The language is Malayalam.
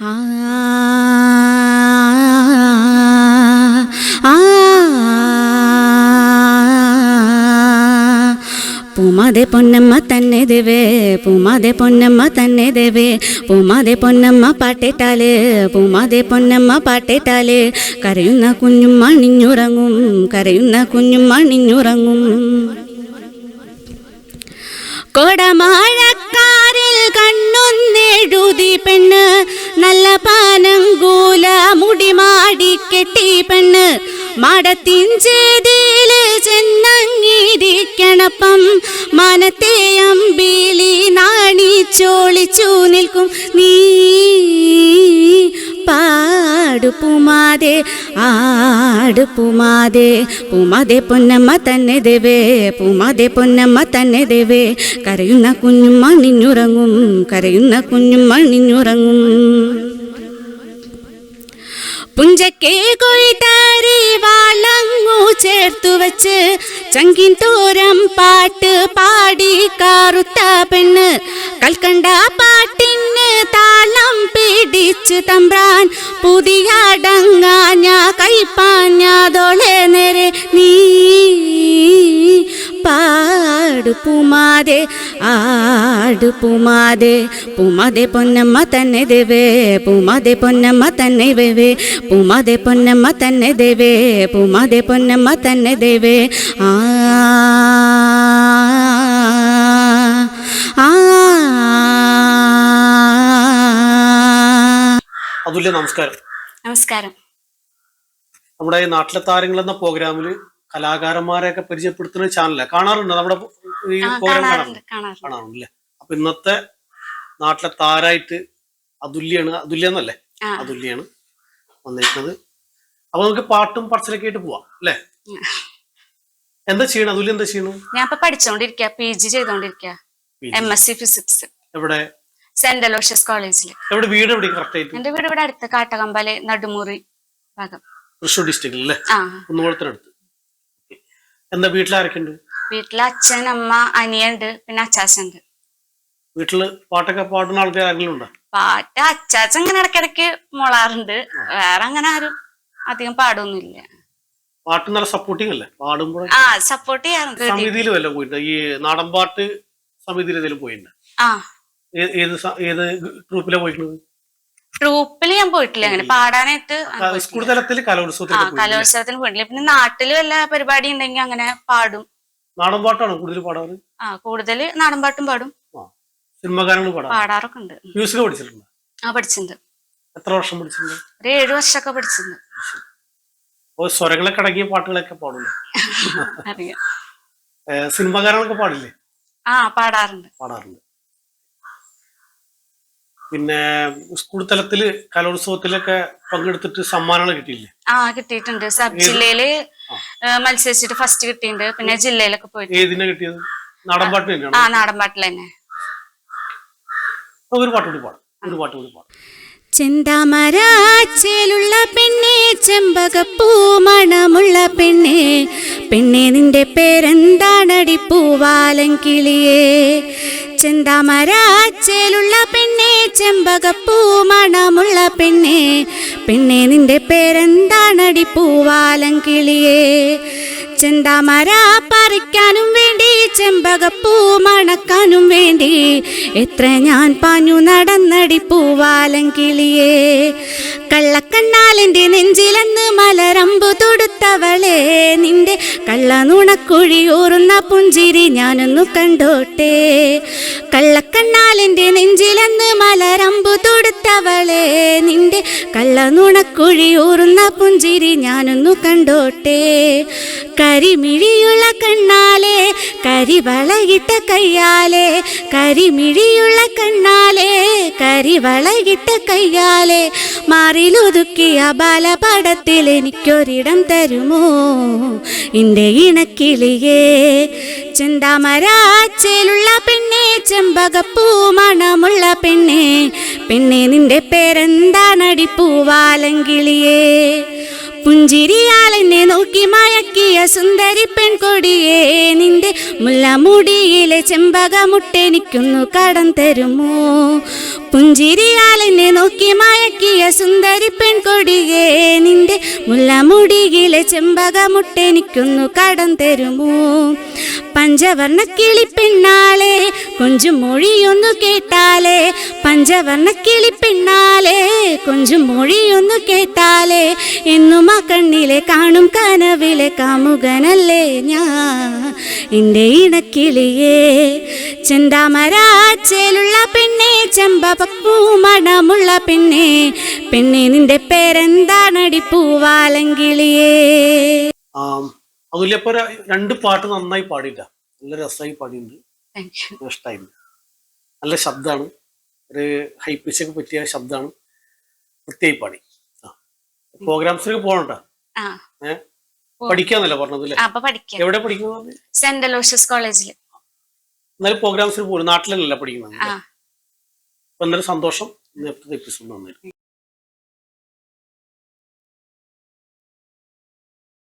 ആ പൂമാതെ പൊന്നമ്മ തന്നെ ദേവേ പൂമാതെ പൊന്നമ്മ തന്നെ ദേവേ പൂമാതെ പൊന്നമ്മ പാട്ടേട്ടാലേ പൂമാതെ പൊന്നമ്മ പാട്ടേട്ടാലേ കരയുന്ന കുഞ്ഞുമ്മ നിഞ്ഞുറങ്ങും കരയുന്ന കുഞ്ഞുമ്മ മണിഞ്ഞുറങ്ങും. കൊടമാഴക്കാരിൽ കണ്ണൊന്നെഴുതി പെണ്ണ്. നല്ല പാനങ്കൂല മുടിമാടി കെട്ടി പെണ്ണ്. മടത്തിൻ ചേതിയിൽ ചെന്നങ്ങിരിക്കണപ്പം മനത്തെ അമ്പിളി നാണിച്ചോളിച്ചു നിൽക്കും. നീ ആടു പുമാതെ പുമാതെ പൊന്നമ്മ തന്നെ ദേവേ പുമാതെ പൊന്നമ്മ തന്നെ ദേവേ. കരയുന്ന കുഞ്ഞുമ്മ നിന്നുറങ്ങും കരയുന്ന കുഞ്ഞുമ്മ നിന്നുറങ്ങും. പുഞ്ചക്കേ കൊയ്താരി വാളങ്ങു ചേർത്തു വച്ച് ചങ്കിൻ തോരം പാട്ട് പാടി കാറുത്ത പെണ്ണ്. കൽക്കണ്ട പാട്ടിന് താളം പിടിച്ച് തമ്പ്രാൻ പുതിയടങ്ങാഞ്ഞ കൈപ്പാഞ്ഞതോളെ നേരെ നീ. പാടു പുമാതെ ആടു പുമാതെ പുമാതെ പൊന്നമ്മ തന്നെ ദേവേ പുമാതെ പൊന്നമ്മ തന്നെ വേവേ പുമാതെ പൊന്നമ്മ തന്നെ ദേവേ പുമാതെ പൊന്നമ്മ തന്നെ ദേവേ. ആ ആ അതുല്യ നമസ്കാരം. നമസ്കാരം. നമ്മുടെ ഈ നാട്ടിലെ താരങ്ങൾ എന്ന പ്രോഗ്രാമിൽ കലാകാരന്മാരെയൊക്കെ പരിചയപ്പെടുത്തുന്ന ചാനലാണ് കാണാറുണ്ട്? നമ്മുടെ ഈ പ്രോഗ്രാം കാണാറുണ്ട്? കാണാറുണ്ട് കാണാറുണ്ട്. കാണാറുണ്ടല്ലേ? അപ്പൊ ഇന്നത്തെ നാട്ടിലെ താരായിട്ട് അതുല്യാണ് അതുല്യ എന്നല്ലേ? ആ. അതുല്യാണ് വന്നിരിക്കുന്നത്. അപ്പൊ നമുക്ക് പാട്ടും പറച്ചിലൊക്കെ ആയിട്ട് പോവാം അല്ലേ? എന്താ ചെയ്യണം? അതുല്യ എന്താ ചെയ്യണം? ഞാൻ ഇപ്പൊ പഠിച്ചോണ്ടിരിക്ക പി ജി ചെയ്തോണ്ടിരിക്ക. എം എസ് സി ഫിസിക്സ് എവിടെ? സെന്റ് അലോഷ്യസ് കോളേജിൽ എവിടെ വീട് എവിടെ കറക്റ്റ് ആയിട്ട്? എന്റെ വീട് ഇവിടെ അടുത്ത് കാട്ടകമ്പാൽ നടുമുറി ഭാഗം. തൃശ്ശൂർ ഡിസ്ട്രിക്റ്റിൽ അല്ലേ ആ. കുന്നുകുളത്തിനടുത്ത്. എന്താ വീട്ടിൽ ഉണ്ട് വീട്ടിൽ അച്ഛൻ അമ്മ അനിയുണ്ട് പിന്നെ അച്ചാച്ചുണ്ട് വീട്ടിൽ പാട്ടൊക്കെ പാടുന്ന ആൾക്കാർ ആരെങ്കിലും ഉണ്ടോ? പാട്ട് അച്ചാച്ച ഇങ്ങനെ ഇടയ്ക്കിടയ്ക്ക് മുളാറുണ്ട്. വേറെ അങ്ങനെ ആരും അധികം പാടൊന്നുമില്ല. പാട്ട് നല്ല സപ്പോർട്ടിങ് അല്ലേ? പാടുമ്പോൾ ആ സപ്പോർട്ട് ചെയ്യാറുണ്ട്. സമിതിയിൽ വല്ലതും പോയിട്ടുണ്ട്? ഈ നാടൻ പാട്ട് സമിതിയിൽ ഏതെങ്കിലും പോയിട്ടുണ്ട്? ആ. ഏത് ഏത് ഗ്രൂപ്പിലാണ് പോയിട്ടുള്ളത് ട്രൂപ്പിൽ ഞാൻ പോയിട്ടില്ല. അങ്ങനെ പാടാനായിട്ട്. സ്കൂൾ തലത്തിൽ കലോത്സവത്തിൽ കലോത്സവത്തിന് പോയിട്ടില്ല. പിന്നെ നാട്ടിൽ വല്ല പരിപാടി ഉണ്ടെങ്കിൽ അങ്ങനെ പാടും. നാടൻ പാട്ടാണ് കൂടുതൽ പാടാറ്? ആ കൂടുതൽ നാടൻ പാട്ടും പാടും. സിനിമ ഗാനങ്ങൾ പാടാറ്? പാടാറൊക്കെ ഉണ്ട് മ്യൂസിക് പഠിച്ചിട്ടുണ്ട്? ആ പഠിച്ചിട്ടുണ്ട് എത്ര വർഷം പഠിച്ചിട്ടുണ്ട്? ഒരു ഏഴു വർഷമൊക്കെ പഠിച്ചിട്ടുണ്ട് ഓ സ്വരങ്ങളൊക്കെ അടങ്ങിയ പാട്ടുകളൊക്കെ പാടില്ലേ അറിയാം. സിനിമ ഗാനങ്ങളൊക്കെ പാടില്ലേ? ആ പാടാറുണ്ട്. പാടാറുണ്ട്. പിന്നെ സ്കൂൾ തലത്തിൽ കലോത്സവത്തിലൊക്കെ പങ്കെടുത്തിട്ട് സമ്മാനങ്ങൾ കിട്ടിയില്ലേ? ആ കിട്ടിയിട്ടുണ്ട്. സബ് ജില്ലയിൽ മത്സരിച്ചിട്ട് ഫസ്റ്റ് കിട്ടിയിട്ടുണ്ട് പിന്നെ ജില്ലയിലൊക്കെ പോയിട്ട്. ഏതിനാ കിട്ടിയത്? നാടൻപാട്ട് ആ നാടൻപാട്ടിൽ തന്നെ ഒരു പാട്ട് കൂടി പാടാം. ഒരു പാട്ട് കൂടി പാടാം. ചെന്താമരാച്ചേലുള്ള പെണ്ണെ ചെമ്പകപ്പൂ മണമുള്ള പെണ്ണെ പെണ്ണെ നിന്റെ പേരെന്താണടി? പൂവാലൻ കിളിയേ. ചെന്താമരാച്ചേലുള്ള ചെമ്പകപ്പൂ മണമുള്ള പെണ്ണെ പെണ്ണെ നിന്റെ പേരെന്താണടി പൂവാലം കിളിയേ? ചെന്താമര പറിക്കാനും വേണ്ടി ചെമ്പകപ്പൂ മണക്കാനും വേണ്ടി എത്ര ഞാൻ പാഞ്ഞു നടന്നടി പൂവാലം കിളിയേ. കള്ളക്കണ്ണാലിന്റെ നെഞ്ചിലെന്ന് മലരമ്പു തൊടുത്തവളെ നിന്റെ കള്ളനുണക്കുഴി ഊറുന്ന പുഞ്ചിരി ഞാനൊന്നു കണ്ടോട്ടെ. കള്ളക്കണ്ണാലെന്റെ നെഞ്ചിലെന്ന് മലരമ്പു തൊടുത്തവളെ. നിന്റെ കള്ളനുണക്കുഴി ഊറുന്ന പുഞ്ചിരി ഞാനൊന്നു കണ്ടോട്ടെ. കരിമിഴിയുള്ള കണ്ണാലെ കരിവളകിട്ട കയ്യാലെ കരിമിഴിയുള്ള കണ്ണാലെ കരിവളകിട്ട കയ്യാലെ. മാറിലൊതുക്കിയ ബാലപടത്തിൽ എനിക്കൊരിടം തരുമോ? എന്റെ ഇണക്കിളിയേ ചെന്താമരാച്ചയിലുള്ള പെണ്ണെ ചെമ്പകപ്പൂ മണമുള്ള പെണ്ണെ പെണ്ണെ നിന്റെ പേരെന്താണടി പൂവാലങ്കിളിയേ? പുഞ്ചിരിയാലെന്നെ നോക്കി മയക്കിയ സുന്ദരി പെൺകൊടിയേ നിന്റെ മുല്ലമുടിയിലെ ചെമ്പകമുട്ടെനിക്കൊന്നു കടം തരുമോ? പുഞ്ചിരിയാളെന്നെ നോക്കി മയക്കിയ സുന്ദരി പെൺകൊടിയേ നിന്റെ മുല്ലമുടിയിലെ ചെമ്പകമുട്ടെനിക്കൊന്നു കടം തരുമോ? പഞ്ചവർണ കിളി പെണ്ണാളെ കൊഞ്ചു മൊഴിയൊന്നു കേട്ടാലേ. പഞ്ചവർണ കിളി പെണ്ണാളെ കൊഞ്ചു മൊഴിയൊന്നു കേട്ടാലേ. എന്നും ആ കണ്ണിലെ കാണും കനവിലെ കാമുകനല്ലേ ഞാൻ? എന്റെ ഇണക്കിളിയേ ചെന്താമരാച്ചേലുള്ള പെണ്ണെ ചെമ്പപ്പൂ മണമുള്ള പെണ്ണെ പെണ്ണെ നിന്റെ പേരെന്താണടി പൂവാലങ്കിളിയേ? ആ അതുല്യപ്പോ രണ്ട് പാട്ട് നന്നായി പാടിയില്ല നല്ല രസമായി പാടിയിട്ടുണ്ട്. ഇഷ്ടമായിരുന്നു നല്ല ശബ്ദമാണ്. ഒരു ഹൈ പിച്ചൊക്കെ പറ്റിയ ശബ്ദമാണ്. വൃത്തിയായി പാടി. പ്രോഗ്രാംസിലേക്ക് പോകണ്ട ഏ? പറഞ്ഞത് അല്ലേ അപ്പൊ പഠിക്കാം. എവിടെ പഠിക്കുന്നത് സെന്റ് അലോഷ്യസ് കോളേജിൽ എന്നാലും പ്രോഗ്രാംസിന് പോകും നാട്ടിലല്ലേ പഠിക്കുന്നത്. ആ. അപ്പൊ എന്നാലും സന്തോഷം. നേരത്തെ എപ്പിസോഡ് നന്നായിരുന്നു